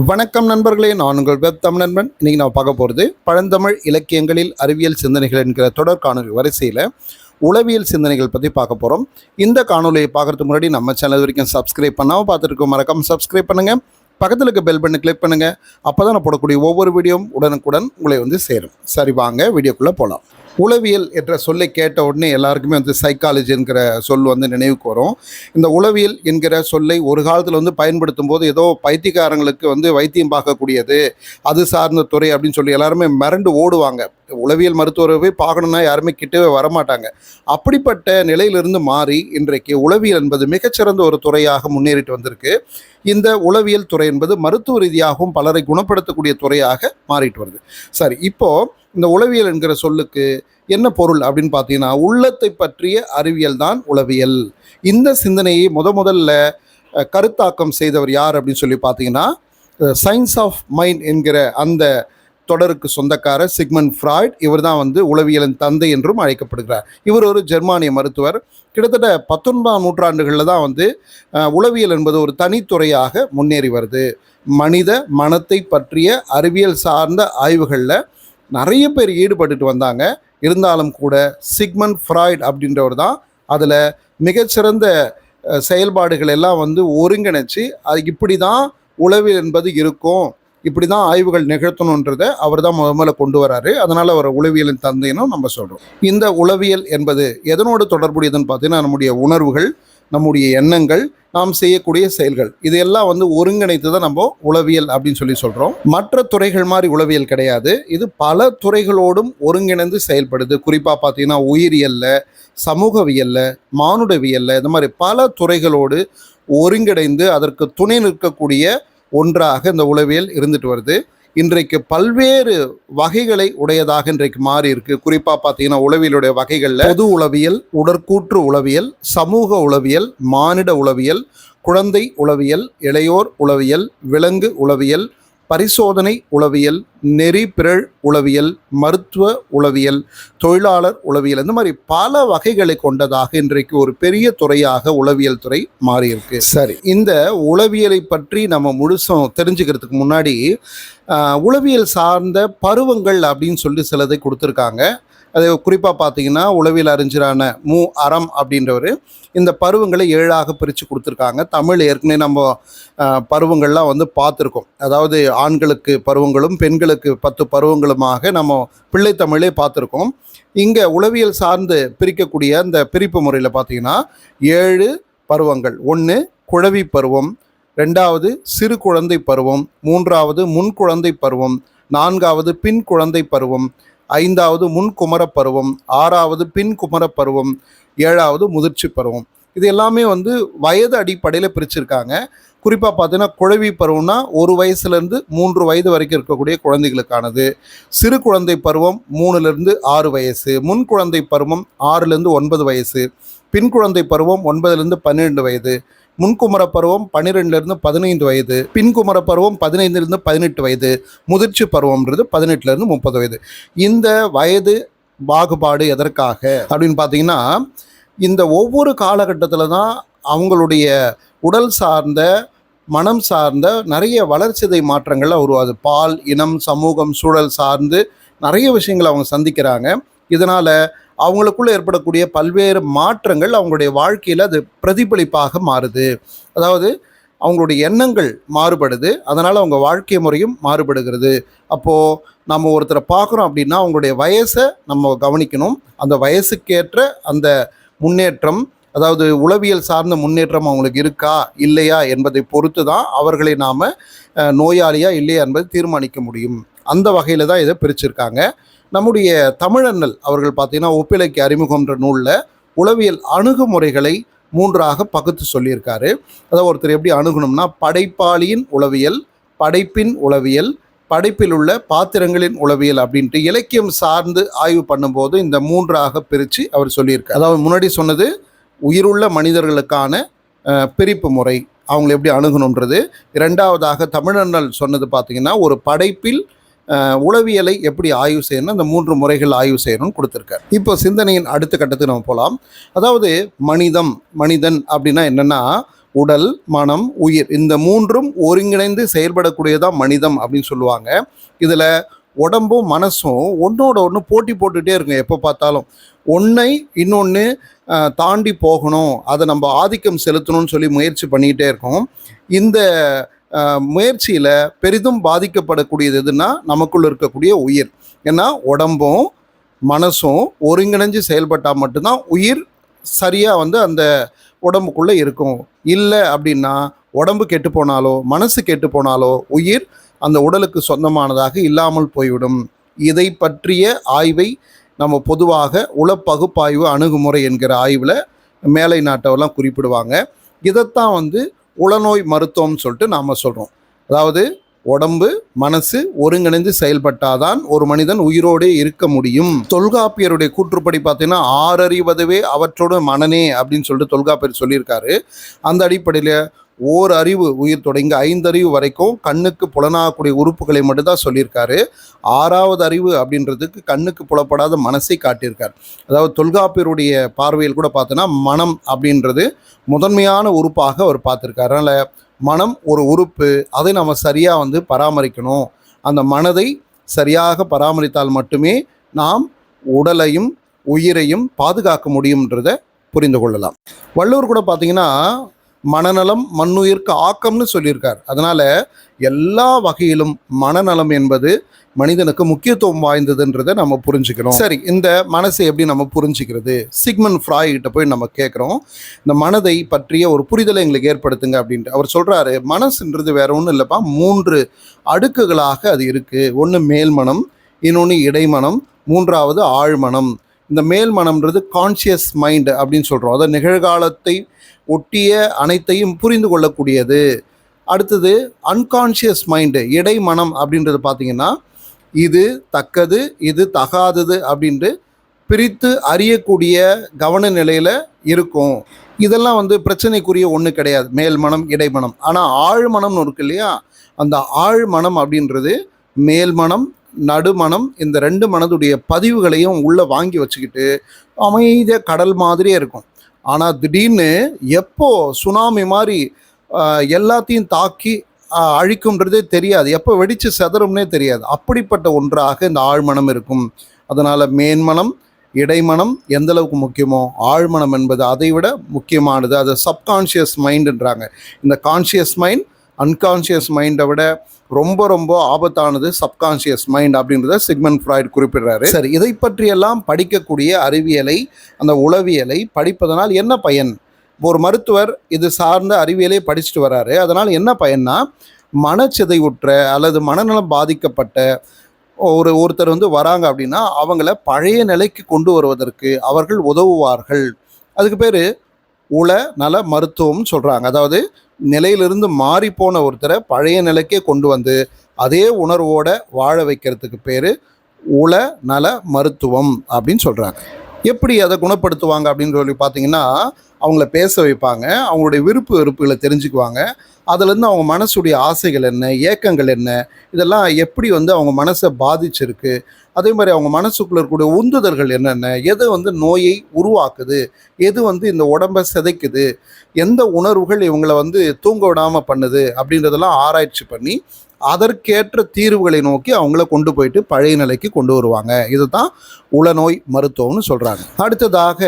வணக்கம் நண்பர்களே நான் உங்கள் வெப் தமிழ் நண்பன். இன்னைக்கு நான் பார்க்க போகிறது பழந்தமிழ் இலக்கியங்களில் அறிவியல் சிந்தனைகள் என்கிற தொடர் காணொலி வரிசையில் உளவியல் சிந்தனைகள் பற்றி பார்க்க போகிறோம் இந்த காணொலியை பார்க்கறதுக்கு முன்னாடி நம்ம சேனல் வரைக்கும் சப்ஸ்கிரைப் பண்ணாமல் பார்த்துருக்கோம். மறக்காம சப்ஸ்கிரைப் பண்ணுங்கள் பக்கத்தில் இருக்க பெல் பண்ணி கிளிக் பண்ணுங்கள் அப்போ தான் நான் போடக்கூடிய ஒவ்வொரு வீடியோவும் உடனுக்குடன் உங்களை வந்து சேரும். சரி வாங்க வீடியோக்குள்ளே போகலாம் உளவியல் என்ற சொல்லை கேட்ட உடனே எல்லாருக்குமே வந்து சைக்காலஜி என்கிற சொல் வந்து நினைவுக்கு வரும். இந்த உளவியல் என்கிற சொல்லை ஒரு காலத்தில் வந்து பயன்படுத்தும் போது ஏதோ பைத்தியக்காரங்களுக்கு வந்து வைத்தியம் பார்க்கக்கூடியது அது சார்ந்த துறை அப்படின்னு சொல்லி எல்லாருமே மிரண்டு ஓடுவாங்க. உளவியல் மருத்துவரை போய் பார்க்கணுன்னா யாருமே கிட்டவே வரமாட்டாங்க. அப்படிப்பட்ட நிலையிலிருந்து மாறி இன்றைக்கு உளவியல் என்பது மிகச்சிறந்த ஒரு துறையாக முன்னேறிட்டு வந்திருக்கு. இந்த உளவியல் துறை என்பது மருத்துவ ரீதியாகவும் பலரை குணப்படுத்தக்கூடிய துறையாக மாறிட்டு வருது. சரி இப்போ இந்த உளவியல் என்கிற சொல்லுக்கு என்ன பொருள் அப்படின்னு பார்த்தீங்கன்னா உள்ளத்தை பற்றிய அறிவியல் தான் உளவியல். இந்த சிந்தனையை முத முதல்ல கருத்தாக்கம் செய்தவர் யார் அப்படின்னு சொல்லி பார்த்தீங்கன்னா சயின்ஸ் ஆஃப் மைண்ட் என்கிற அந்த தொடருக்கு சொந்தக்காரர் சிக்மன் ஃப்ராய்ட். இவர் தான் வந்து உளவியலின் தந்தை என்றும் அழைக்கப்படுகிறார். இவர் ஒரு ஜெர்மானிய மருத்துவர். கிட்டத்தட்ட பத்தொன்பதாம் நூற்றாண்டுகளில் தான் வந்து உளவியல் என்பது ஒரு தனித்துறையாக முன்னேறி வருது. மனித மனத்தை பற்றிய அறிவியல் சார்ந்த ஆய்வுகளில் நிறைய பேர் ஈடுபட்டுட்டு வந்தாங்க. இருந்தாலும் கூட சிக்மன் ஃப்ராய்ட் அப்படின்றவர் தான் அதில் மிகச்சிறந்த செயல்பாடுகள் எல்லாம் வந்து ஒருங்கிணைச்சு அது இப்படி தான் உளவியல் என்பது இருக்கும். இப்படி தான் ஆய்வுகள் நிகழ்த்தணுன்றதை அவர் தான் முதல்ல கொண்டு வராரு. அதனால் அவர் உளவியலின் தந்தைனும் நம்ம சொல்கிறோம் இந்த உளவியல் என்பது எதனோடு தொடர்புடையதுன்னு பார்த்தீங்கன்னா நம்முடைய உணர்வுகள் நம்முடைய எண்ணங்கள் நாம் செய்யக்கூடிய செயல்கள். இதையெல்லாம் வந்து ஒருங்கிணைத்து தான் நம்ம உளவியல் அப்படின்னு சொல்லி சொல்கிறோம் மற்ற துறைகள் மாதிரி உளவியல் கிடையாது. இது பல துறைகளோடும் ஒருங்கிணைந்து செயல்படுது. குறிப்பாக பார்த்தீங்கன்னா உயிரியல்ல சமூகவியல்ல மானுடவியல்ல இந்த மாதிரி பல துறைகளோடு ஒருங்கிணைந்து அதற்கு துணை நிற்கக்கூடிய ஒன்றாக இந்த உளவியல் இருந்துட்டு வருது. இன்றைக்கு பல்வேறு வகைகளை உடையதாக இன்றைக்கு மாறி இருக்கு. குறிப்பாக பார்த்தீங்கன்னா உளவியலுடைய வகைகளில் பொது உளவியல் உடற்கூற்று உளவியல் சமூக உளவியல் மானிட உளவியல் குழந்தை உளவியல் இளையோர் உளவியல் விலங்கு உளவியல் பரிசோதனை உளவியல் நெறி பிறழ் உளவியல் மருத்துவ உளவியல் தொழிலாளர் உளவியல் இந்த மாதிரி பல வகைகளை கொண்டதாக இன்றைக்கு ஒரு பெரிய துறையாக உளவியல் துறை மாறியிருக்கு. சரி. இந்த உளவியலை பற்றி நம்ம முழுசும் தெரிஞ்சுக்கிறதுக்கு முன்னாடி உளவியல் சார்ந்த பருவங்கள் அப்படின்னு சொல்லி சிலதை கொடுத்துருக்காங்க. அது குறிப்பாக பார்த்தீங்கன்னா உளவியல் அறிஞரான மு. அறம் அப்படின்றவர் இந்த பருவங்களை ஏழாக பிரித்து கொடுத்துருக்காங்க. தமிழ் ஏற்கனவே நம்ம பருவங்கள்லாம் வந்து பார்த்துருக்கோம். அதாவது ஆண்களுக்கு பருவங்களும் பெண்களுக்கு பத்து பருவங்களுமாக நம்ம பிள்ளை தமிழே பார்த்துருக்கோம். இங்கே உளவியல் சார்ந்து பிரிக்கக்கூடிய அந்த பிரிப்பு முறையில் பார்த்தீங்கன்னா ஏழு பருவங்கள். ஒன்று குழவி பருவம். ரெண்டாவது சிறு குழந்தை பருவம். மூன்றாவது முன் குழந்தை பருவம். நான்காவது பின் குழந்தை பருவம். ஐந்தாவது முன் குமரப்பருவம் ஆறாவது பின் குமரப்பருவம் ஏழாவது முதிர்ச்சி பருவம். இது எல்லாமே வந்து வயது அடிப்படையில் பிரிச்சிருக்காங்க. குறிப்பாக பார்த்தீங்கன்னா குழவி பருவம்னா ஒரு வயசுலேருந்து மூன்று வயது வரைக்கும் இருக்கக்கூடிய குழந்தைகளுக்கானது. சிறு குழந்தை பருவம் மூணுலேருந்து ஆறு வயசு முன் குழந்தை பருவம் ஆறுலேருந்து ஒன்பது வயசு பின் குழந்தை பருவம் ஒன்பதுலேருந்து பன்னிரெண்டு வயது. முன்குமர பருவம் பன்னிரெண்டுலேருந்து பதினைந்து வயது பின்குமர பருவம் பதினைந்துலேருந்து பதினெட்டு வயது முதிர்ச்சி பருவம்ன்றது பதினெட்டுலேருந்து முப்பது வயது. இந்த வயது பாகுபாடு எதற்காக அப்படின்னு பார்த்தீங்கன்னா இந்த ஒவ்வொரு காலகட்டத்தில் தான் அவங்களுடைய உடல் சார்ந்த மனம் சார்ந்த நிறைய வளர்ச்சிதை மாற்றங்கள்லாம் உருவாது பால் இனம் சமூகம் சூழல் சார்ந்து நிறைய விஷயங்களை அவங்க சந்திக்கிறாங்க. இதனால் அவங்களுக்குள்ள ஏற்படக்கூடிய பல்வேறு மாற்றங்கள் அவங்களுடைய வாழ்க்கையில் அது பிரதிபலிப்பாக மாறுது. அதாவது அவங்களுடைய எண்ணங்கள் மாறுபடுது. அதனால் அவங்க வாழ்க்கை முறையும் மாறுபடுகிறது. அப்போது நம்ம ஒருத்தரை பார்க்குறோம் அப்படின்னா அவங்களுடைய வயசை நம்ம கவனிக்கணும். அந்த வயசுக்கேற்ற அந்த முன்னேற்றம் அதாவது உளவியல் சார்ந்த முன்னேற்றம் அவங்களுக்கு இருக்கா இல்லையா என்பதை பொறுத்து தான் அவர்களை நாம் நோயாளியா இல்லையா என்பதை தீர்மானிக்க முடியும். அந்த வகையில் தான் இதை பிரிச்சிருக்காங்க. நம்முடைய தமிழண்ணல் அவர்கள் பார்த்தீங்கன்னா ஒப்பிலைக்கு அறிமுகம்ன்ற நூலில் உளவியல் அணுகுமுறைகளை மூன்றாக பகுத்து சொல்லியிருக்காரு. அதாவது ஒருத்தர் எப்படி அணுகணும்னா படைப்பாளியின் உளவியல் படைப்பின் உளவியல் படைப்பில் உள்ள பாத்திரங்களின் உளவியல் அப்படின்ட்டு இலக்கியம் சார்ந்து ஆய்வு பண்ணும்போது இந்த மூன்றாக பிரித்து அவர் சொல்லியிருக்கார். அதாவது முன்னாடி சொன்னது உயிருள்ள மனிதர்களுக்கான பிரிப்பு முறை அவங்களை எப்படி அணுகணுன்றது இரண்டாவதாக தமிழண்ணல் சொன்னது பார்த்தீங்கன்னா ஒரு படைப்பில் உளவியலை எப்படி ஆய்வு செய்யணும் அந்த மூன்று முறைகள் ஆய்வு செய்யணும்னு கொடுத்துருக்காரு. இப்போ சிந்தனையின் அடுத்த கட்டத்துக்கு நம்ம போகலாம் அதாவது மனிதம் மனிதன் அப்படின்னா என்னென்னா உடல் மனம் உயிர். இந்த மூன்றும் ஒருங்கிணைந்து செயல்படக்கூடியதான் மனிதம் அப்படின்னு சொல்லுவாங்க. இதில் உடம்பும் மனசும் ஒன்றோட ஒன்று போட்டி போட்டுகிட்டே இருக்கும் எப்போ பார்த்தாலும். ஒன்றை இன்னொன்று தாண்டி போகணும். அதை நம்ம ஆதிக்கம் செலுத்தணும்னு சொல்லி முயற்சி பண்ணிக்கிட்டே இருக்கோம். இந்த முயற்சியில் பெரிதும் பாதிக்கப்படக்கூடியது எதுன்னா நமக்குள்ள இருக்கக்கூடிய உயிர். ஏன்னா உடம்பும் மனசும் ஒருங்கிணைஞ்சு செயல்பட்டால் மட்டும்தான் உயிர் சரியாக வந்து அந்த உடம்புக்குள்ளே இருக்கும். இல்லை அப்படின்னா உடம்பு கெட்டு போனாலோ மனசு கெட்டு போனாலோ உயிர் அந்த உடலுக்கு சொந்தமானதாக இல்லாமல் போய்விடும். இதை பற்றிய ஆய்வை நம்ம பொதுவாக உளப்பகுப்பாய்வு அணுகுமுறை என்கிற ஆய்வில் மேலை நாட்டவெல்லாம் குறிப்பிடுவாங்க. இதைத்தான் வந்து உளநோய் மருத்துவம்னு சொல்லிட்டு நாம் சொல்கிறோம் அதாவது உடம்பு மனசு ஒருங்கிணைந்து செயல்பட்டாதான் ஒரு மனிதன் உயிரோடு இருக்க முடியும். தொல்காப்பியருடைய கூற்றுப்படி பார்த்தீங்கன்னா ஆறறிவதுவே அவற்றோட மனநே அப்படின்னு சொல்லிட்டு தொல்காப்பியர் சொல்லியிருக்காரு. அந்த அடிப்படையில் ஓர் அறிவு உயிர் தொடங்கி ஐந்தறிவு வரைக்கும் கண்ணுக்கு புலனாகக்கூடிய உறுப்புகளை மட்டும்தான் சொல்லியிருக்காரு. ஆறாவது அறிவு அப்படின்றதுக்கு கண்ணுக்கு புலப்படாத மனசை காட்டியிருக்கார். அதாவது தொல்காப்பியருடைய பார்வையில் கூட பார்த்தோன்னா மனம் அப்படின்றது முதன்மையான உறுப்பாக அவர் பார்த்துருக்காரு. அதனால் மனம் ஒரு உறுப்பு அதை நம்ம சரியாக வந்து பராமரிக்கணும். அந்த மனதை சரியாக பராமரித்தால் மட்டுமே நாம் உடலையும் உயிரையும் பாதுகாக்க முடியுன்றதை புரிந்து கொள்ளலாம். வள்ளுவர் கூட பார்த்தீங்கன்னா மனநலம் மண்ணுயிர்க்கு ஆக்கம்னு சொல்லியிருக்கார். அதனால் எல்லா வகையிலும் மனநலம் என்பது மனிதனுக்கு முக்கியத்துவம் வாய்ந்ததுன்றதை நம்ம புரிஞ்சுக்கிறோம் சரி இந்த மனசை எப்படி நம்ம புரிஞ்சுக்கிறது? சிக்மன் ஃப்ராய் கிட்ட போய் நம்ம கேட்குறோம். இந்த மனதை பற்றிய ஒரு புரிதலை எங்களுக்கு ஏற்படுத்துங்க அப்படின்ட்டு. அவர் சொல்கிறாரு மனசுன்றது வேற ஒன்றும் இல்லைப்பா. மூன்று அடுக்குகளாக அது இருக்குது ஒன்று மேல்மனம் இன்னொன்று இடைமனம் மூன்றாவது ஆழ்மனம். இந்த மேல் மனம்ன்றது கான்சியஸ் மைண்ட் அப்படின்னு சொல்கிறோம் அதாவது நிகழ்காலத்தை ஒட்டிய அனைத்தையும் புரிந்து கொள்ளக்கூடியது. அடுத்தது அன்கான்ஷியஸ் மைண்டு இடை மனம் அப்படின்றது பார்த்திங்கன்னா இது தக்கது இது தகாதது அப்படின்ட்டு பிரித்து அறியக்கூடிய கவன நிலையில் இருக்கும். இதெல்லாம் வந்து பிரச்சனைக்குரிய ஒன்று கிடையாது. மேல் மனம் இடைமனம் ஆனால் ஆழ்மனம்னு இருக்கு இல்லையா? அந்த ஆழ்மனம் அப்படின்றது மேல் மனம் நடுமணம் இந்த ரெண்டு மனதுடைய பதிவுகளையும் உள்ளே வாங்கி வச்சுக்கிட்டு அமைதியாக கடல் மாதிரியே இருக்கும். ஆனால் திடீர்னு எப்போ சுனாமி மாதிரி எல்லாத்தையும் தாக்கி அழிக்கும்ன்றதே தெரியாது. எப்போ வெடித்து செதறும்னே தெரியாது. அப்படிப்பட்ட ஒன்றாக இந்த ஆழ்மனம் இருக்கும். அதனால் மேன்மனம் இடைமனம் எந்த அளவுக்கு முக்கியமோ ஆழ்மனம் என்பது அதை விட முக்கியமானது. அது சப்கான்ஷியஸ் மைண்டுன்றாங்க இந்த கான்ஷியஸ் மைண்ட் அன்கான்ஷியஸ் மைண்டை விட ரொம்ப ரொம்ப ஆபத்தானது சப்கான்ஷியஸ் மைண்ட் அப்படின்றத சிக்மன் ஃப்ராய்ட் குறிப்பிடுறாரு. சரி இதை பற்றியெல்லாம் படிக்கக்கூடிய அறிவியலை அந்த உளவியலை படிப்பதனால் என்ன பயன்? ஒரு மருத்துவர் இது சார்ந்த அறிவியலை படிச்சுட்டு வராரு. அதனால் என்ன பயன்னா மனச்சிதைவுற்ற அல்லது மனநலம் பாதிக்கப்பட்ட ஒரு ஒருத்தர் வந்து வராங்க அப்படின்னா அவங்கள பழைய நிலைக்கு கொண்டு வருவதற்கு அவர்கள் உதவுவார்கள். அதுக்கு பேர் உள நல மருத்துவம்னு சொல்கிறாங்க அதாவது நிலையிலிருந்து மாறிப்போன ஒருத்தரை பழைய நிலைக்கே கொண்டு வந்து அதே உணர்வோட வாழ வைக்கிறதுக்கு பேர் உள நல மருத்துவம் அப்படின்னு சொல்கிறாங்க எப்படி அதை குணப்படுத்துவாங்க அப்படின்னு சொல்லி பார்த்தீங்கன்னா அவங்கள பேச வைப்பாங்க அவங்களுடைய விருப்பு வெறுப்புகளை தெரிஞ்சுக்குவாங்க. அதுலேருந்து அவங்க மனசுடைய ஆசைகள் என்ன ஏக்கங்கள் என்ன இதெல்லாம் எப்படி வந்து அவங்க மனசை பாதிச்சிருக்கு? அதே மாதிரி அவங்க மனசுக்குள்ள இருக்கக்கூடிய உந்துதல்கள் என்னென்ன? எது வந்து நோயை உருவாக்குது? எது வந்து இந்த உடம்பை சிதைக்குது? எந்த உணர்வுகள் இவங்களை வந்து தூங்க விடாமல் பண்ணுது? அப்படின்றதெல்லாம் ஆராய்ச்சி பண்ணி அதற்கேற்ற தீர்வுகளை நோக்கி அவங்கள கொண்டு போயிட்டு பழைய நிலைக்கு கொண்டு வருவாங்க. இதுதான் உளநோய் மருத்துவம்னு சொல்கிறாங்க அடுத்ததாக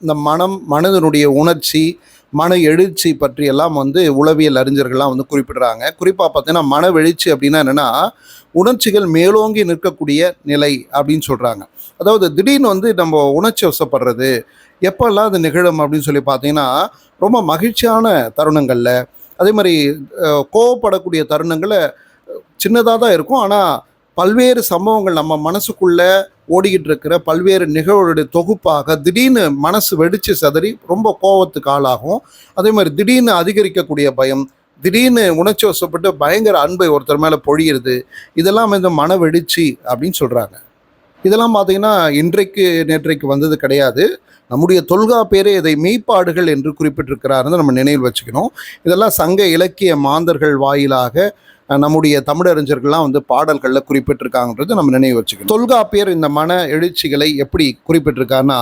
இந்த மனம் மனதனுடைய உணர்ச்சி மன எழுச்சி பற்றியெல்லாம் வந்து உளவியல் அறிஞர்கள்லாம் வந்து குறிப்பிடுறாங்க. குறிப்பாக பார்த்தீங்கன்னா மன எழுச்சி அப்படின்னா என்னென்னா உணர்ச்சிகள் மேலோங்கி நிற்கக்கூடிய நிலை அப்படின்னு சொல்கிறாங்க அதாவது திடீர்னு வந்து நம்ம உணர்ச்சி வசப்படுறது எப்போல்லாம் அது நிகழும் அப்படின்னு சொல்லி பார்த்தீங்கன்னா ரொம்ப மகிழ்ச்சியான தருணங்களில் அதே மாதிரி கோவப்படக்கூடிய தருணங்களை சின்னதாக தான் இருக்கும். ஆனால் பல்வேறு சம்பவங்கள் நம்ம மனசுக்குள்ளே ஓடிக்கிட்டு இருக்கிற பல்வேறு நிகழ்வுடைய தொகுப்பாக திடீர்னு மனசு வெடிச்சு சிதறி ரொம்ப கோவத்துக்கு ஆளாகும். அதே மாதிரி திடீர்னு அதிகரிக்கக்கூடிய பயம் திடீர்னு உணர்ச்சி வசப்பட்டு பயங்கர அன்பை ஒருத்தர் மேலே பொழியிறது இதெல்லாம் இந்த மன வெடிச்சு அப்படின்னு சொல்கிறாங்க இதெல்லாம் பார்த்தீங்கன்னா இன்றைக்கு நேற்றைக்கு வந்தது கிடையாது. நம்முடைய தொல்கா பேரே இதை மெய்ப்பாடுகள் என்று குறிப்பிட்டிருக்கிறாருன்னு நம்ம நினைவில் வச்சுக்கணும். இதெல்லாம் சங்க இலக்கிய மாந்தர்கள் வாயிலாக நம்முடைய தமிழறிஞர்கள்லாம் வந்து பாடல்களில் குறிப்பிட்டிருக்காங்கன்றது நம்ம நினைவு வச்சுக்கணும். தொல்காப்பியர் இந்த மன எழுச்சிகளை எப்படி குறிப்பிட்டிருக்காருன்னா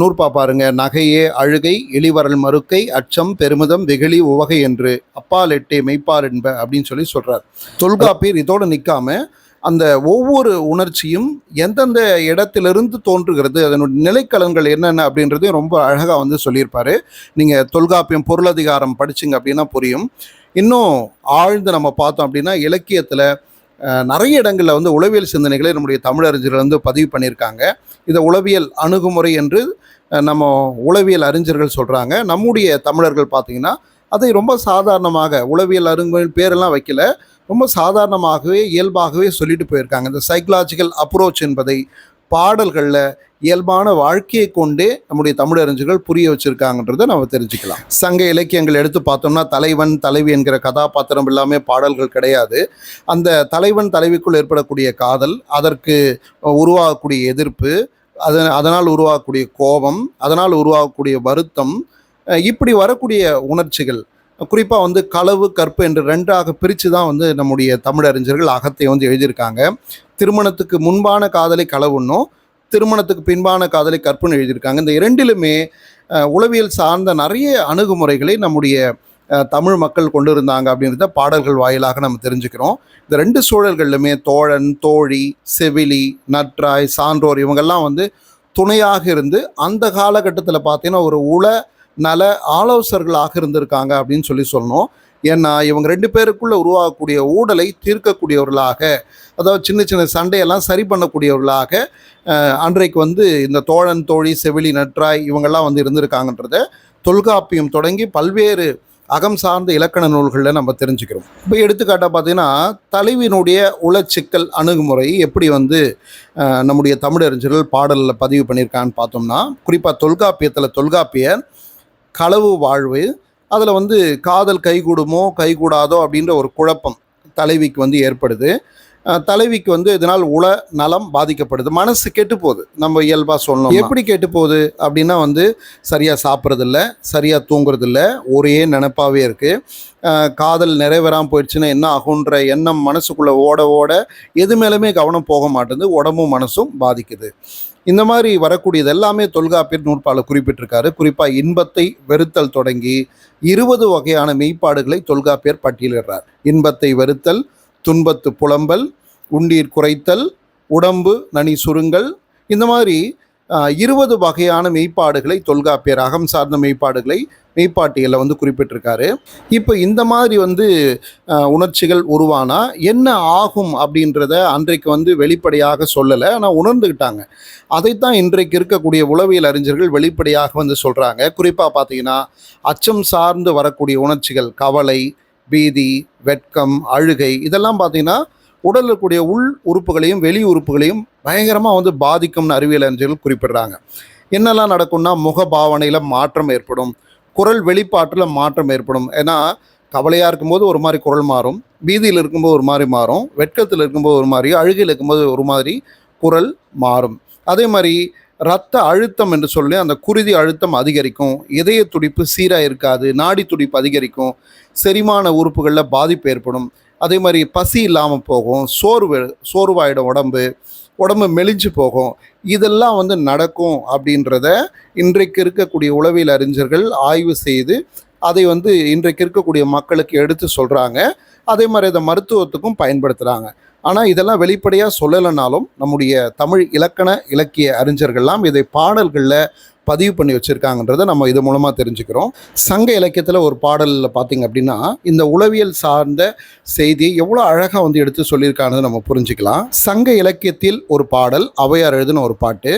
நூற்பா பாருங்க நகையே அழுகை எளிவரல் மறுக்கை அச்சம் பெருமிதம் வெகுளி உவகை என்று அப்பால் எட்டே மெய்ப்பால் என்ப அப்படின்னு சொல்லி சொல்கிறார் தொல்காப்பியர் இதோடு நிற்காம அந்த ஒவ்வொரு உணர்ச்சியும் எந்தெந்த இடத்திலிருந்து தோன்றுகிறது அதனுடைய நிலைக்கலன்கள் என்னென்ன அப்படின்றதையும் ரொம்ப அழகாக வந்து சொல்லியிருப்பார். நீங்கள் தொல்காப்பியம் பொருளதிகாரம் படிச்சிங்க அப்படின்னா புரியும். இன்னும் ஆழ்ந்து நம்ம பார்த்தோம் அப்படின்னா இலக்கியத்தில் நிறைய இடங்களில் வந்து உளவியல் சிந்தனைகளை நம்முடைய தமிழறிஞர்கள் வந்து பதிவு பண்ணியிருக்காங்க. இதை உளவியல் அணுகுமுறை என்று நம்ம உளவியல் அறிஞர்கள் சொல்கிறாங்க நம்முடைய தமிழர்கள் பார்த்தீங்கன்னா அதை ரொம்ப சாதாரணமாக உளவியல் அருங்குமுறையின் பேரெல்லாம் வைக்கல. ரொம்ப சாதாரணமாகவே இயல்பாகவே சொல்லிட்டு போயிருக்காங்க. இந்த சைக்கலாஜிக்கல் அப்ரோச் என்பதை பாடல்களில் இயல்பான வாழ்க்கையை கொண்டே நம்முடைய தமிழறிஞர்கள் புரிய வச்சிருக்காங்கன்றதை நம்ம தெரிஞ்சுக்கலாம். சங்க இலக்கியங்கள் எடுத்து பார்த்தோம்னா தலைவன் தலைவி என்கிற கதாபாத்திரம் எல்லாமே பாடல்கள் கிடையாது. அந்த தலைவன் தலைவிக்குள் ஏற்படக்கூடிய காதல் அதற்கு உருவாகக்கூடிய எதிர்ப்பு அது அதனால் உருவாகக்கூடிய கோபம் அதனால் உருவாகக்கூடிய வருத்தம் இப்படி வரக்கூடிய உணர்ச்சிகள். குறிப்பாக வந்து களவு கற்பு என்று ரெண்டாக பிரித்து தான் வந்து நம்முடைய தமிழறிஞர்கள் அகத்தை வந்து எழுதியிருக்காங்க. திருமணத்துக்கு முன்பான காதலை களவுன்னும் திருமணத்துக்கு பின்பான காதலை கற்பனை எழுதியிருக்காங்க. இந்த இரண்டிலுமே உளவியல் சார்ந்த நிறைய அணுகுமுறைகளை நம்முடைய தமிழ் மக்கள் கொண்டு இருந்தாங்க அப்படின்றத பாடல்கள் வாயிலாக நம்ம தெரிஞ்சுக்கிறோம். இந்த ரெண்டு சூழல்கள்லுமே தோழன் தோழி செவிலி நற்றாய் சான்றோர் இவங்கெல்லாம் வந்து துணையாக இருந்து அந்த காலகட்டத்தில் பார்த்தீங்கன்னா ஒரு உள நல ஆலோசகர்களாக இருந்திருக்காங்க அப்படின்னு சொல்லி சொன்னோம் ஏன்னா இவங்க ரெண்டு பேருக்குள்ள உருவாகக்கூடிய ஊடலை தீர்க்கக்கூடியவர்களாக அதாவது சின்ன சின்ன சண்டையெல்லாம் சரி பண்ணக்கூடியவர்களாக அன்றைக்கு வந்து இந்த தோழன் தோழி செவிலி நற்றாய் இவங்கெல்லாம் வந்து இருந்திருக்காங்கன்றத தொல்காப்பியம் தொடங்கி பல்வேறு அகம் சார்ந்த இலக்கண நூல்களில் நம்ம தெரிஞ்சுக்கிறோம். இப்போ எடுத்துக்காட்டாக பார்த்தீங்கன்னா தலைவினுடைய உளச்சிக்கல் அணுகுமுறை எப்படி வந்து நம்முடைய தமிழறிஞர்கள் பாடலில் பதிவு பண்ணியிருக்கான்னு பார்த்தோம்னா குறிப்பாக தொல்காப்பியத்தில் தொல்காப்பியர் களவு வாழ்வு அதில் வந்து காதல் கைகூடுமோ கைகூடாதோ அப்படின்ற ஒரு குழப்பம் தலைவிக்கு வந்து ஏற்படுது. தலைவிக்கு வந்து இதனால் உள நலம் பாதிக்கப்படுது. மனசு கெட்டு போகுது. நம்ம இயல்பாக சொல்லணும் எப்படி கெட்டு போகுது? அப்படின்னா வந்து சரியாக சாப்பிட்றதில்ல சரியாக தூங்குறதில்ல ஒரே நினப்பாகவே இருக்குது காதல் நிறைவேறாமல் போயிடுச்சுன்னா என்ன ஆகுன்ற எண்ணம் மனசுக்குள்ளே ஓட ஓட எது மேலுமே கவனம் போக மாட்டேங்குது. உடம்பும் மனசும் பாதிக்குது. இந்த மாதிரி வரக்கூடியது எல்லாமே தொல்காப்பியர் நூற்பால குறிப்பிட்டிருக்காரு. குறிப்பாக இன்பத்தை வெறுத்தல் தொடங்கி இருபது வகையான மெய்ப்பாடுகளை தொல்காப்பியர் பட்டியலிடுறார். இன்பத்தை வெறுத்தல் துன்பத்து புலம்பல் உண்டீர் குறைத்தல் உடம்பு நனி சுருங்கல் இந்த மாதிரி இருபது வகையான மெய்ப்பாடுகளை தொல்காப்பியர் அகம் சார்ந்த மெய்ப்பாடுகளை மெய்ப்பாட்டியலில் வந்து குறிப்பிட்டிருக்காரு. இப்போ இந்த மாதிரி வந்து உணர்ச்சிகள் உருவானா என்ன ஆகும் அப்படின்றத அன்றைக்கு வந்து வெளிப்படையாக சொல்லலை ஆனால் உணர்ந்துக்கிட்டாங்க அதைத்தான் இன்றைக்கு இருக்கக்கூடிய உளவியல் அறிஞர்கள் வெளிப்படையாக வந்து சொல்கிறாங்க குறிப்பாக பார்த்தீங்கன்னா அச்சம் சார்ந்து வரக்கூடிய உணர்ச்சிகள் கவலை பீதி வெட்கம் அழுகை இதெல்லாம் பார்த்தீங்கன்னா உடலில் இருக்கக்கூடிய உள் உறுப்புகளையும் வெளி உறுப்புகளையும் பயங்கரமாக வந்து பாதிக்கும்னு அறிவியல் அறிஞர்கள் குறிப்பிடுறாங்க. என்னெல்லாம் நடக்கும்னா முக பாவனையில் மாற்றம் ஏற்படும். குரல் வெளிப்பாட்டில் மாற்றம் ஏற்படும். ஏன்னா கவலையாக இருக்கும்போது ஒரு மாதிரி குரல் மாறும். பீதியில் இருக்கும்போது ஒரு மாதிரி மாறும். வெட்கத்தில் இருக்கும்போது ஒரு மாதிரி அழுகையில் இருக்கும்போது ஒரு மாதிரி குரல் மாறும். அதே மாதிரி ரத்த அழுத்தம் என்று சொல்லி அந்த குருதி அழுத்தம் அதிகரிக்கும். இதய துடிப்பு சீராக இருக்காது நாடி துடிப்பு அதிகரிக்கும். செரிமான உறுப்புகளில் பாதிப்பு ஏற்படும். அதே மாதிரி பசி இல்லாமல் போகும் சோர்வு சோர்வாயிடும் உடம்பு உடம்பு மெலிஞ்சு போகும். இதெல்லாம் வந்து நடக்கும் அப்படின்றத இன்றைக்கு இருக்கக்கூடிய உளவியல் அறிஞர்கள் ஆய்வு செய்து அதை வந்து இன்றைக்கு இருக்கக்கூடிய மக்களுக்கு எடுத்து சொல்கிறாங்க அதே மாதிரி இதை மருத்துவத்துக்கும் பயன்படுத்துகிறாங்க ஆனால் இதெல்லாம் வெளிப்படையாக சொல்லலைனாலும் நம்முடைய தமிழ் இலக்கண இலக்கிய அறிஞர்கள்லாம் இதை பாடல்களில் பதிவு பண்ணி வச்சுருக்காங்கன்றதை நம்ம இது மூலமாக தெரிஞ்சுக்கிறோம். சங்க இலக்கியத்தில் ஒரு பாடலில் பார்த்தீங்க அப்படின்னா இந்த உளவியல் சார்ந்த செய்தியை எவ்வளோ அழகாக வந்து எடுத்து சொல்லியிருக்கானது நம்ம புரிஞ்சுக்கலாம். சங்க இலக்கியத்தில் ஒரு பாடல் அவையார் எழுதின ஒரு பாட்டு.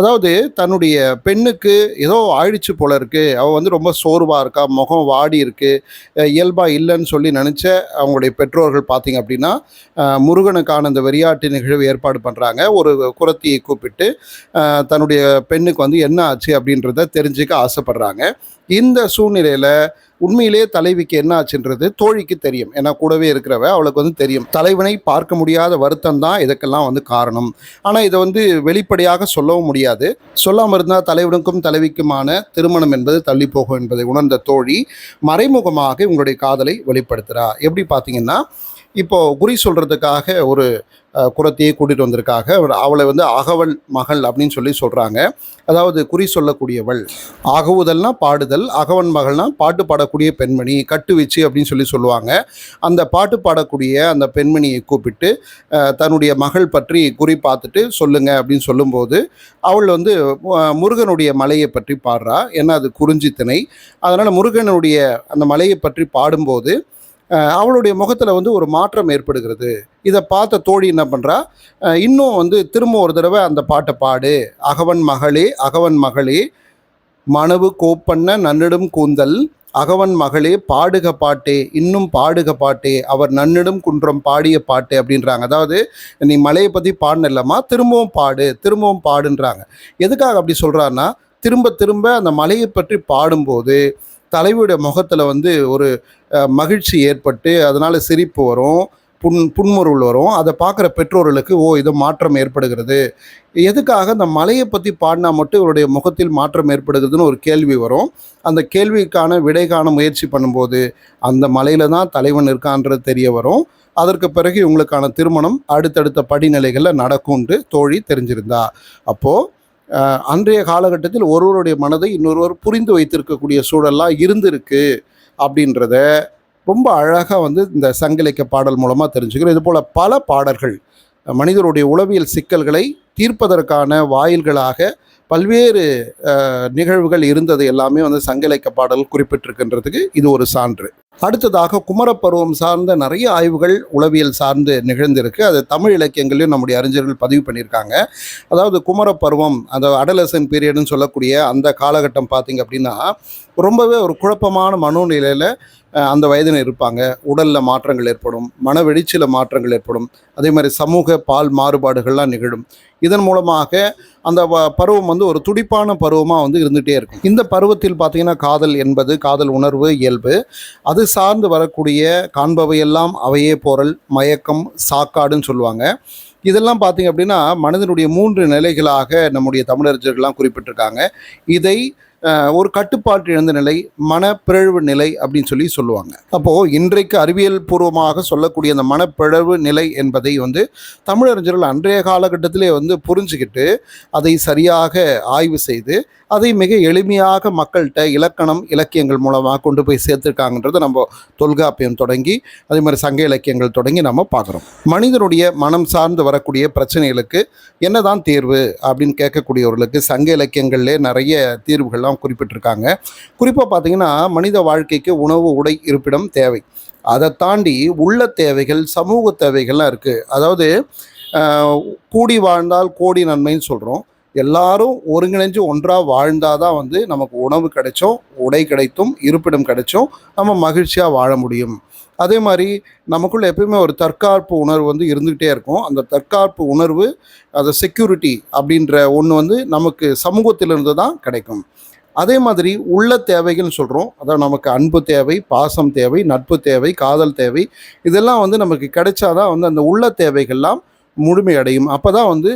அதாவது தன்னுடைய பெண்ணுக்கு ஏதோ ஆயிடுச்சு போல இருக்கு. அவள் வந்து ரொம்ப சோர்வாக இருக்கா முகம் வாடி இருக்குது இயல்பாக இல்லைன்னு சொல்லி நினச்ச அவங்களுடைய பெற்றோர்கள் பார்த்தீங்க அப்படின்னா முருகனுக்கான அந்த வெறியாட்டு நிகழ்வு ஏற்பாடு பண்ணுறாங்க ஒரு குரத்தியை கூப்பிட்டு தன்னுடைய பெண்ணுக்கு வந்து என்ன ஆச்சு? அப்படின்றத தெரிஞ்சுக்க ஆசைப்படுறாங்க. இந்த சூழ்நிலையில் உண்மையிலேயே தலைவிக்கு என்ன ஆச்சுன்றது தோழிக்கு தெரியும். ஏன்னா கூடவே இருக்கிறவ அவளுக்கு வந்து தெரியும். தலைவனை பார்க்க முடியாத வருத்தம் தான் இதுக்கெல்லாம் வந்து காரணம். ஆனால் இதை வந்து வெளிப்படையாக சொல்லவும் முடியாது. சொல்லாமல் இருந்தால் தலைவனுக்கும் தலைவிக்குமான திருமணம் என்பது தள்ளி போகும் என்பதை உணர்ந்த தோழி மறைமுகமாக உங்களுடைய காதலை வெளிப்படுத்துகிறா எப்படி பார்த்தீங்கன்னா இப்போது குறி சொல்கிறதுக்காக ஒரு குரத்தையே கூட்டிகிட்டு வந்திருக்காங்க. அவர் அவளை வந்து அகவல் மகள் அப்படின்னு சொல்லி சொல்கிறாங்க அதாவது குறி சொல்லக்கூடியவள். அகவுதல்னா பாடுதல் அகவன் மகள்னா பாட்டு பாடக்கூடிய பெண்மணி கட்டு வச்சு அப்படின்னு சொல்லி சொல்லுவாங்க. அந்த பாட்டு பாடக்கூடிய அந்த பெண்மணியை கூப்பிட்டு தன்னுடைய மகள் பற்றி குறி பார்த்துட்டு சொல்லுங்க அப்படின்னு சொல்லும்போது அவள் வந்து முருகனுடைய மலையை பற்றி பாடுறா. ஏன்னா அது குறிஞ்சி திணை அதனால் முருகனுடைய அந்த மலையை பற்றி பாடும்போது அவளுடைய முகத்தில் வந்து ஒரு மாற்றம் ஏற்படுகிறது. இதை பார்த்த தோழி என்ன பண்ணுறா இன்னும் வந்து திரும்ப ஒரு தடவை அந்த பாட்டை பாடு. அகவன் மகளே அகவன் மகளே மனவு கோப்பண்ண நன்னிடும் கூந்தல். அகவன் மகளே பாடுக பாட்டே இன்னும் பாடுக பாட்டே அவர் நன்னிடும் குன்றம் பாடிய பாட்டு அப்படின்றாங்க. அதாவது நீ மலையை பற்றி பாடினல்லம்மா திரும்பவும் பாடு திரும்பவும் பாடுன்றாங்க. எதுக்காக அப்படி சொல்கிறான்னா திரும்ப திரும்ப அந்த மலையை பற்றி பாடும்போது தலைவியுடைய முகத்தில் வந்து ஒரு மகிழ்ச்சி ஏற்பட்டு அதனால் சிரிப்பு வரும் புன் புன்முருள் வரும். அதை பார்க்குற பெற்றோர்களுக்கு ஓ இது மாற்றம் ஏற்படுகிறது. எதுக்காக அந்த மலையை பற்றி பாடினா மட்டும் இவருடைய முகத்தில் மாற்றம் ஏற்படுகிறதுன்னு ஒரு கேள்வி வரும். அந்த கேள்விக்கான விடை காண முயற்சி பண்ணும்போது அந்த மலையில் தான் தலைவன் இருக்கான்றது தெரிய வரும். அதற்கு பிறகு இவங்களுக்கான திருமணம் அடுத்தடுத்த படிநிலைகளில் நடக்கும்ன்று தோழி தெரிஞ்சிருந்தா. அப்போது அன்றைய காலகட்டத்தில் ஒருவருடைய மனதை இன்னொருவர் புரிந்து வைத்திருக்கக்கூடிய சூழல்லாம் இருந்திருக்கு அப்படின்றத ரொம்ப அழகாக வந்து இந்த சங்கிலிக்க பாடல் மூலமாக தெரிஞ்சுக்கிறோம். இது போல் பல பாடல்கள் மனிதருடைய உளவியல் சிக்கல்களை தீர்ப்பதற்கான வாயில்களாக பல்வேறு நிகழ்வுகள் இருந்தது. எல்லாமே வந்து சங்கிலிக்க பாடல் குறிப்பிட்டிருக்கின்றதுக்கு இது ஒரு சான்று. அடுத்ததாக குமரப்பருவம் சார்ந்த நிறைய ஆய்வுகள் உளவியல் சார்ந்து நிகழ்ந்திருக்கு. அது தமிழ் இலக்கியங்களையும் நம்முடைய அறிஞர்கள் பதிவு பண்ணியிருக்காங்க. அதாவது குமரப்பருவம் அந்த அடலசன் பீரியட்னு சொல்லக்கூடிய அந்த காலகட்டம் பார்த்திங்க அப்படின்னா ரொம்பவே ஒரு குழப்பமான மனோநிலையில் அந்த வயதினர் இருப்பாங்க. உடலில் மாற்றங்கள் ஏற்படும். மன வெளிச்சில மாற்றங்கள் ஏற்படும். அதே மாதிரி சமூக பால் மாறுபாடுகள்லாம் நிகழும். இதன் மூலமாக அந்த வ- பருவம் வந்து ஒரு துடிப்பான பருவமாக வந்து இருந்துகிட்டே இருக்கும். இந்த பருவத்தில் பார்த்திங்கன்னா காதல் என்பது காதல் உணர்வு இயல்பு. அது சார்ந்து வரக்கூடிய காண்பவையெல்லாம் அவையே போரல் மயக்கம் சாக்காடுன்னு சொல்லுவாங்க. இதெல்லாம் பார்த்தீங்க அப்படின்னா மனதினுடைய மூன்று நிலைகளாக நம்முடைய தமிழறிஞர்கள்லாம் குறிப்பிட்டிருக்காங்க. இதை ஒரு கட்டுப்பாட்டு இழந்த நிலை மனப்பிறழ்வு நிலை அப்படின்னு சொல்லி சொல்லுவாங்க. அப்போது இன்றைக்கு அறிவியல் பூர்வமாக சொல்லக்கூடிய அந்த மனப்பிழவு நிலை என்பதை வந்து தமிழறிஞர்கள் அன்றைய காலகட்டத்திலே வந்து புரிஞ்சுக்கிட்டு அதை சரியாக ஆய்வு செய்து அதை மிக எளிமையாக மக்கள்கிட்ட இலக்கணம் இலக்கியங்கள் மூலமாக கொண்டு போய் சேர்த்துருக்காங்கன்றதை நம்ம தொல்காப்பியம் தொடங்கி அதே மாதிரி சங்க இலக்கியங்கள் தொடங்கி நம்ம பார்க்குறோம். மனிதனுடைய மனம் சார்ந்து வரக்கூடிய பிரச்சனைகளுக்கு என்னதான் தீர்வு அப்படின்னு கேட்கக்கூடியவர்களுக்கு சங்க இலக்கியங்கள்லே நிறைய தீர்வுகள் தீர்வுகள்லாம் குறிப்பிட்டிருக்காங்க. குறிப்பாக பார்த்தீங்கன்னா மனித வாழ்க்கைக்கு உணவு உடை இருப்பிடம் தேவை. அதை தாண்டி உள்ள தேவைகள் சமூக தேவைகள்லாம் இருக்குது அதாவது கூடி வாழ்ந்தால் கோடி நன்மைன்னு சொல்கிறோம் எல்லாரும் ஒருங்கிணைஞ்சு ஒன்றாக வாழ்ந்தால் தான் வந்து நமக்கு உணவு கிடைச்சோம் உடை கிடைத்தும் இருப்பிடம் கிடைச்சும் நம்ம மகிழ்ச்சியாக வாழ முடியும். அதே மாதிரி நமக்குள்ளே எப்பயுமே ஒரு தற்காப்பு உணர்வு வந்து இருந்துக்கிட்டே இருக்கும். அந்த தற்காப்பு உணர்வு அந்த செக்யூரிட்டி அப்படின்ற ஒன்று வந்து நமக்கு சமூகத்திலிருந்து தான் கிடைக்கும். அதே மாதிரி உள்ள தேவைகள்னு சொல்கிறோம் அதாவது நமக்கு அன்பு தேவை பாசம் தேவை நட்பு தேவை காதல் தேவை. இதெல்லாம் வந்து நமக்கு கிடைச்சாதான் வந்து அந்த உள்ள தேவைகள்லாம் முழுமையடையும் அப்போ தான் வந்து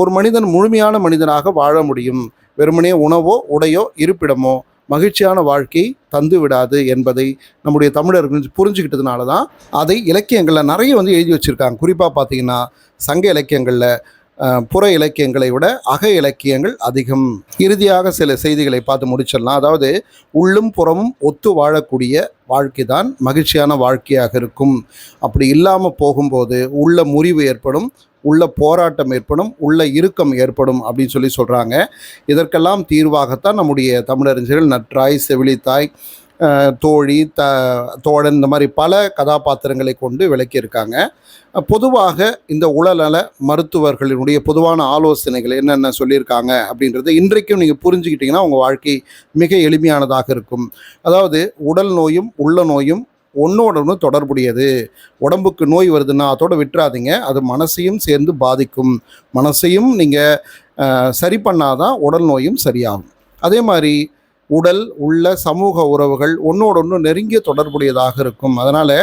ஒரு மனிதன் முழுமையான மனிதனாக வாழ முடியும். வெறுமனே உணவோ உடையோ இருப்பிடமோ மகிழ்ச்சியான வாழ்க்கை தந்து விடாது என்பதை நம்முடைய தமிழர்கள் புரிஞ்சுக்கிட்டதுனால தான் அதை இலக்கியங்களில் நிறைய வந்து எழுதி வச்சுருக்காங்க. குறிப்பாக பார்த்தீங்கன்னா சங்க இலக்கியங்களில் புற இலக்கியங்களை விட அக இலக்கியங்கள் அதிகம். இறுதியாக சில செய்திகளை பார்த்து முடிச்சிடலாம். அதாவது உள்ளும் புறமும் ஒத்து வாழக்கூடிய வாழ்க்கை தான் மகிழ்ச்சியான வாழ்க்கையாக இருக்கும். அப்படி இல்லாமல் போகும்போது உள்ள முறிவு ஏற்படும் உள்ள போராட்டம் ஏற்படும் உள்ள இறுக்கம் ஏற்படும் அப்படின்னு சொல்லி சொல்கிறாங்க இதற்கெல்லாம் தீர்வாகத்தான் நம்முடைய தமிழறிஞர்கள் நற்றாய் செவிலித்தாய் தோழி த தோழன் இந்த மாதிரி பல கதாபாத்திரங்களை கொண்டு விளக்கியிருக்காங்க. பொதுவாக இந்த உடல்நல மருத்துவர்களினுடைய பொதுவான ஆலோசனைகள் என்னென்ன சொல்லியிருக்காங்க அப்படின்றது இன்றைக்கும் நீங்கள் புரிஞ்சுக்கிட்டிங்கன்னா உங்கள் வாழ்க்கை மிக எளிமையானதாக இருக்கும். அதாவது உடல் நோயும் உள்ள நோயும் ஒன்றோட ஒன்று தொடர்புடையது. உடம்புக்கு நோய் வருதுன்னா அதோட விட்டுறாதீங்க. அது மனசையும் சேர்ந்து பாதிக்கும். மனசையும் நீங்கள் சரி பண்ணாதான் உடல் நோயும் சரியாகும். அதே மாதிரி உடல் உள்ள சமூக உறவுகள் ஒன்றோட ஒன்று நெருங்கிய தொடர்புடையதாக இருக்கும். அதனால்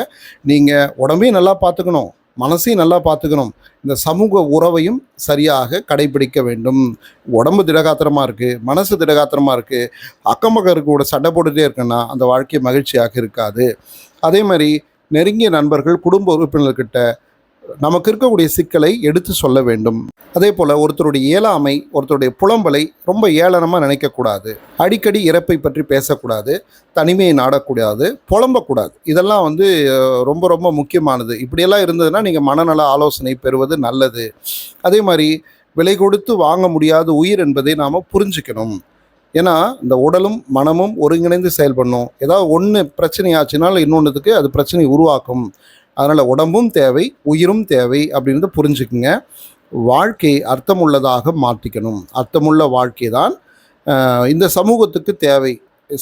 நீங்கள் உடம்பையும் நல்லா பார்த்துக்கணும் மனசையும் நல்லா பார்த்துக்கணும். இந்த சமூக உறவையும் சரியாக கடைபிடிக்க வேண்டும். உடம்பு திடகாத்திரமாக இருக்குது மனசு திடகாத்திரமாக இருக்குது அக்கம் பக்கம் கூட சண்டை போட்டுகிட்டே இருக்குன்னா அந்த வாழ்க்கை மகிழ்ச்சியாக இருக்காது. அதே மாதிரி நெருங்கிய நண்பர்கள் குடும்ப உறுப்பினர்கிட்ட நமக்கு இருக்கக்கூடிய சிக்கலை எடுத்து சொல்ல வேண்டும். அதே போல் ஒருத்தருடைய இயலாமை ஒருத்தருடைய புலம்பலை ரொம்ப ஏளனமாக நினைக்கக்கூடாது. அடிக்கடி இறப்பை பற்றி பேசக்கூடாது. தனிமையை நாடக்கூடாது. புலம்பக்கூடாது. இதெல்லாம் வந்து ரொம்ப ரொம்ப முக்கியமானது. இப்படியெல்லாம் இருந்ததுன்னா நீங்கள் மனநல ஆலோசனை பெறுவது நல்லது. அதே மாதிரி விலை கொடுத்து வாங்க முடியாத உயிர் என்பதை நாம் புரிஞ்சுக்கணும். ஏன்னா இந்த உடலும் மனமும் ஒருங்கிணைந்து செயல்படணும். ஏதாவது ஒன்று பிரச்சனை பிரச்சனையாச்சுனாலும் இன்னொன்றுத்துக்கு அது பிரச்சனை உருவாக்கும். அதனால் உடம்பும் தேவை உயிரும் தேவை அப்படின்றத புரிஞ்சுக்குங்க. வாழ்க்கை அர்த்தமுள்ளதாக மாற்றிக்கணும். அர்த்தமுள்ள வாழ்க்கை தான் இந்த சமூகத்துக்கு தேவை.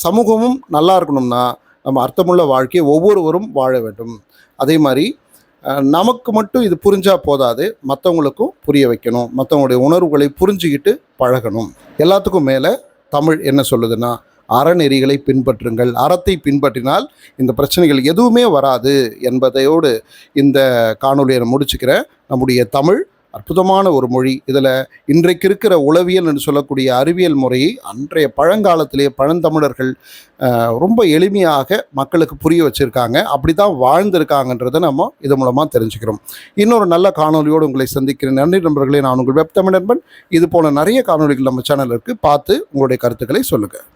சமூகமும் நல்லா இருக்கணும்னா நம்ம அர்த்தமுள்ள வாழ்க்கையை ஒவ்வொருவரும் வாழ வேண்டும். அதே மாதிரி நமக்கு மட்டும் இது புரிஞ்சால் போதாது. மற்றவங்களுக்கும் புரிய வைக்கணும். மற்றவங்களுடைய உணர்வுகளை புரிஞ்சுக்கிட்டு பழகணும். எல்லாத்துக்கும் மேலே தமிழ் என்ன சொல்லுதுன்னா அறநெறிகளை பின்பற்றுங்கள். அறத்தை பின்பற்றினால் இந்த பிரச்சனைகள் எதுவுமே வராது என்பதையோடு இந்த காணொலியை நான் முடிச்சுக்கிறேன். நம்முடைய தமிழ் அற்புதமான ஒரு மொழி. இதில் இன்றைக்கு இருக்கிற உளவியல் என்று சொல்லக்கூடிய அறிவியல் முறையை அன்றைய பழங்காலத்திலேயே பழந்தமிழர்கள் ரொம்ப எளிமையாக மக்களுக்கு புரிய வச்சுருக்காங்க. அப்படி தான் வாழ்ந்திருக்காங்கன்றதை நம்ம இது மூலமாக தெரிஞ்சுக்கிறோம். இன்னொரு நல்ல காணொலியோடு உங்களை சந்திக்கிறேன். நன்றி நண்பர்களே நான் உங்கள் வெப் தமிழ் நண்பன். இது போல நிறைய காணொலிகள் நம்ம சேனல் இருக்குது பார்த்து உங்களுடைய கருத்துக்களை சொல்லுங்கள்